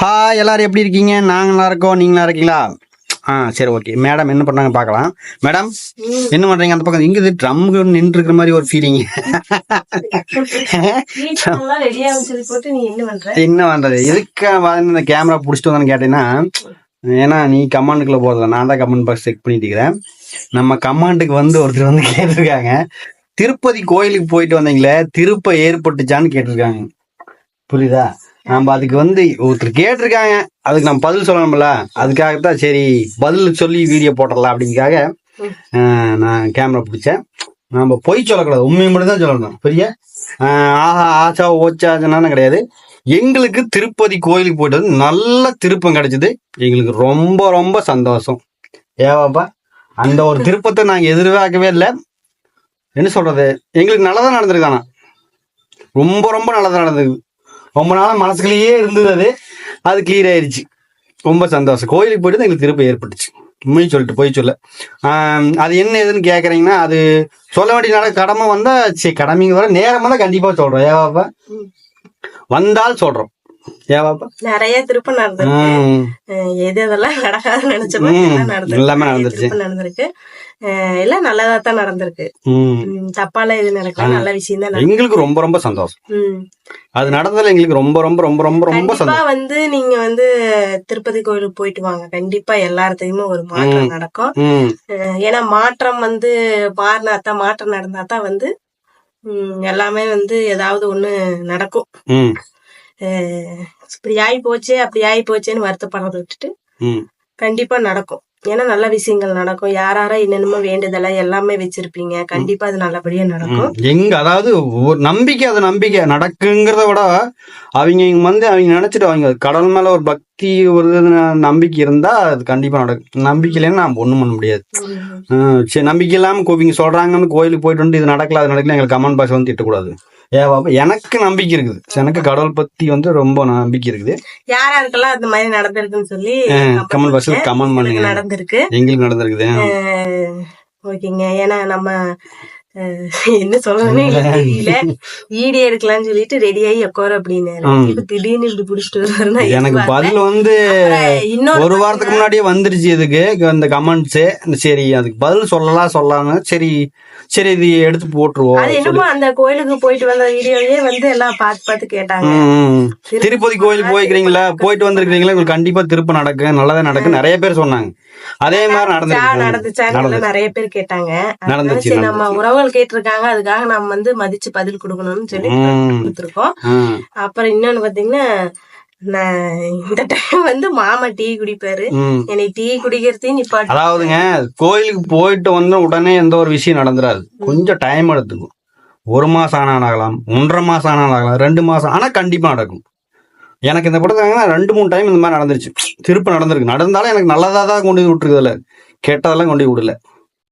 Hi எல்லாரும் எப்படி இருக்கீங்க? நாங்க நல்லா இருக்கோம். நீங்களா இருக்கீங்களா? ஆ சரி ஓகே மேடம் என்ன பண்ணாங்க பார்க்கலாம். மேடம் என்ன பண்றீங்க? அந்த பக்கம் இங்க ட்ரம்முக்கு நின்று இருக்கிற மாதிரி ஒரு ஃபீலிங் என்ன பண்றது? எதுக்கு இந்த கேமரா பிடிச்சிட்டு வந்தான்னு கேட்டீங்கன்னா ஏன்னா நீ கமாண்டுக்குள்ள போறதில்ல நான் தான் கமெண்ட் பாக்ஸ் செக் பண்ணிட்டு இருக்கிறேன். நம்ம கமாண்டுக்கு வந்து ஒருத்தர் வந்து கேட்டிருக்காங்க. திருப்பதி கோயிலுக்கு போயிட்டு வந்தீங்களே திருப்ப ஏற்பட்டுச்சான்னு கேட்டிருக்காங்க. புரியுதா? நம்ம அதுக்கு வந்து ஒருத்தர் கேட்டிருக்காங்க. அதுக்கு நம்ம பதில் சொல்லணும்ல. அதுக்காகத்தான் சரி பதில் சொல்லி வீடியோ போட்டுடலாம் அப்படிங்காக நான் கேமரா பிடிச்சேன். நம்ம பொய் சொல்லக்கூடாது. உண்மையை மட்டும் தான் சொல்லணும் பெரிய ஆஹா ஆச்சா ஓச்சாச்சுன்னா கிடையாது. எங்களுக்கு திருப்பதி கோயிலுக்கு போயிட்டு வந்து நல்ல திருப்பம் கிடைச்சது. எங்களுக்கு ரொம்ப ரொம்ப சந்தோஷம். ஏவாப்பா அந்த ஒரு திருப்பத்தை நாங்கள் எதிர்பார்க்கவே இல்லை. என்ன சொல்றது? எங்களுக்கு நல்லதாக நடந்திருக்கு ஆனா. ரொம்ப ரொம்ப நல்லதாக நடந்தது ரொம்ப நாளா மனசுக்குள்ளேயே இருந்தது அது. அது கிளியர் ஆயிருச்சு. ரொம்ப சந்தோஷம். கோயிலுக்கு போயிட்டு எங்களுக்கு திருப்பம் ஏற்பட்டுச்சு. உண்மையை சொல்லிட்டு போய் சொல்ல. அது என்ன ஏதுன்னு கேக்குறீங்கன்னா அது சொல்ல வேண்டிய கடமை வந்தா சரி கடமைங்க வர நேரமா தான் கண்டிப்பா சொல்றோம். ஏவாப்பா வந்தால் சொல்றோம். ஏவாப்பா நிறைய திருப்பம் நடந்திருக்கு. எது எதெல்லாம் நினைச்சோமோ எல்லாம் நடந்துருச்சு. நடந்திருக்கு. எல்லாம் நல்லதா தான் நடந்திருக்கு தப்பாலாம் எது நடக்கல. நல்ல விஷயம் தான் எங்களுக்கு ரொம்ப ரொம்ப சந்தோஷம். அது நடந்ததுல எங்களுக்கு ரொம்ப ரொம்ப ரொம்ப ரொம்ப ரொம்ப சந்தோஷம். வந்து நீங்க வந்து திருப்பதி கோயிலுக்கு போயிட்டு வாங்க. கண்டிப்பா எல்லாத்துக்குமே ஒரு மாற்றம் நடக்கும். ஏன்னா மாற்றம் வந்து மாறினாதான் மாற்றம் நடந்தாதான் வந்து எல்லாமே வந்து ஏதாவது ஒண்ணு நடக்கும். இப்படி ஆகி போச்சு அப்படி ஆகி போச்சேன்னு வருத்தப்படுறத விட்டுட்டு. கண்டிப்பா நடக்கும். ஏன்னா நல்ல விஷயங்கள் நடக்கும். யார் யாரா என்னென்னமோ வேண்டுதலை எல்லாமே வச்சிருப்பீங்க. கண்டிப்பா அது நல்லபடியா நடக்கும். எங்க அதாவது ஒரு நம்பிக்கை அது நம்பிக்கை. நடக்குங்கிறத விட அவங்க இங்க வந்து அவங்க நினைச்சிட்டு அவங்க கடவுள் மேல ஒரு பக்தி ஒரு நம்பிக்கை இருந்தா அது கண்டிப்பா நடக்கும். நம்பிக்கை இல்லைன்னா நம்ம ஒண்ணும் பண்ண முடியாது. சரி நம்பிக்கை இல்லாம கோ- இவங்க சொல்றாங்கன்னு கோயிலுக்கு போயிட்டு வந்து இது நடக்கல அது நடக்கல எங்களுக்கு கமெண்ட் பாக்ஸ் வந்து திட்டக்கூடாது. ஏவா எனக்கு நம்பிக்கை இருக்குது. எனக்கு கடவுள் பத்தி வந்து ரொம்ப நம்பிக்கை இருக்குது. யார் யாருக்கெல்லாம் அந்த மாதிரி நடந்திருக்குன்னு சொல்லி கமெண்ட் பாக்ஸ்ல கமெண்ட் பண்ணுங்க. நடந்திருக்கு. எங்களுக்கு நடந்திருக்குது ஓகேங்க. ஏன்னா நம்ம என்ன சொல்லணும்னு தெரியல. வீடியோ எடுக்கலாம்னு சொல்லிட்டு ரெடி ஆகி உட்கார அப்படின்னு திடீர்னு இப்படி புடிச்சிட்டு வருவாருன்னா எனக்கு. பதில் வந்து இன்னொரு ஒரு வாரத்துக்கு முன்னாடியே வந்துருச்சு இதுக்கு. அந்த கமெண்ட்ஸ் சரி அதுக்கு பதில் சொல்லலாம் சொல்லலாம்னு சரி சரி இது எடுத்து போட்டுருவோம் அது என்னமோ அந்த கோயிலுக்கு போயிட்டு வந்த வீடியோலயே வந்து எல்லாம் பார்த்து பார்த்து கேட்டாங்க. திருப்பதி கோயில் போய்க்கிறீங்களா போயிட்டு வந்திருக்கீங்களா உங்களுக்கு கண்டிப்பா திருப்ப நடக்கு. நல்லதா நடக்கு. நிறைய பேர் சொன்னாங்க. அதே மாதிரி நடந்துச்சான்னு நடந்துச்சு. நிறைய பேர் கேட்டாங்க. நடந்துச்சு, நம்ம உறவுகள் கேட்டிருக்காங்க. அதுக்காக நம்ம வந்து மதிச்சு பதில் கொடுக்கணும்னு சொல்லி. கொடுத்துருக்கோம். அப்புறம் இன்னொன்னு பாத்தீங்கன்னா இந்த டைம் வந்து மாமா டீ குடிப்பாரு. என்னை டீ குடிக்கிறதையும் நிப்பாட்டு. அதாவதுங்க கோயிலுக்கு போயிட்டு வந்த உடனே எந்த ஒரு விஷயம் நடந்துராது. கொஞ்சம் டைம் எடுத்துக்கும். ஒரு மாசம் ஆனால் ஆகலாம் ஒன்றரை மாசம் ஆனால் ஆகலாம் ரெண்டு மாசம் ஆனா கண்டிப்பா நடக்கும். எனக்கு இந்த படத்துல ரெண்டு மூணு டைம் இந்த மாதிரி நடந்துருச்சு. திருப்ப நடந்திருக்கு. நடந்தாலும் எனக்கு நல்லதாக தான் கொண்டு போய் விட்டுருக்குதுல கெட்டதெல்லாம் கொண்டு போய் விடல.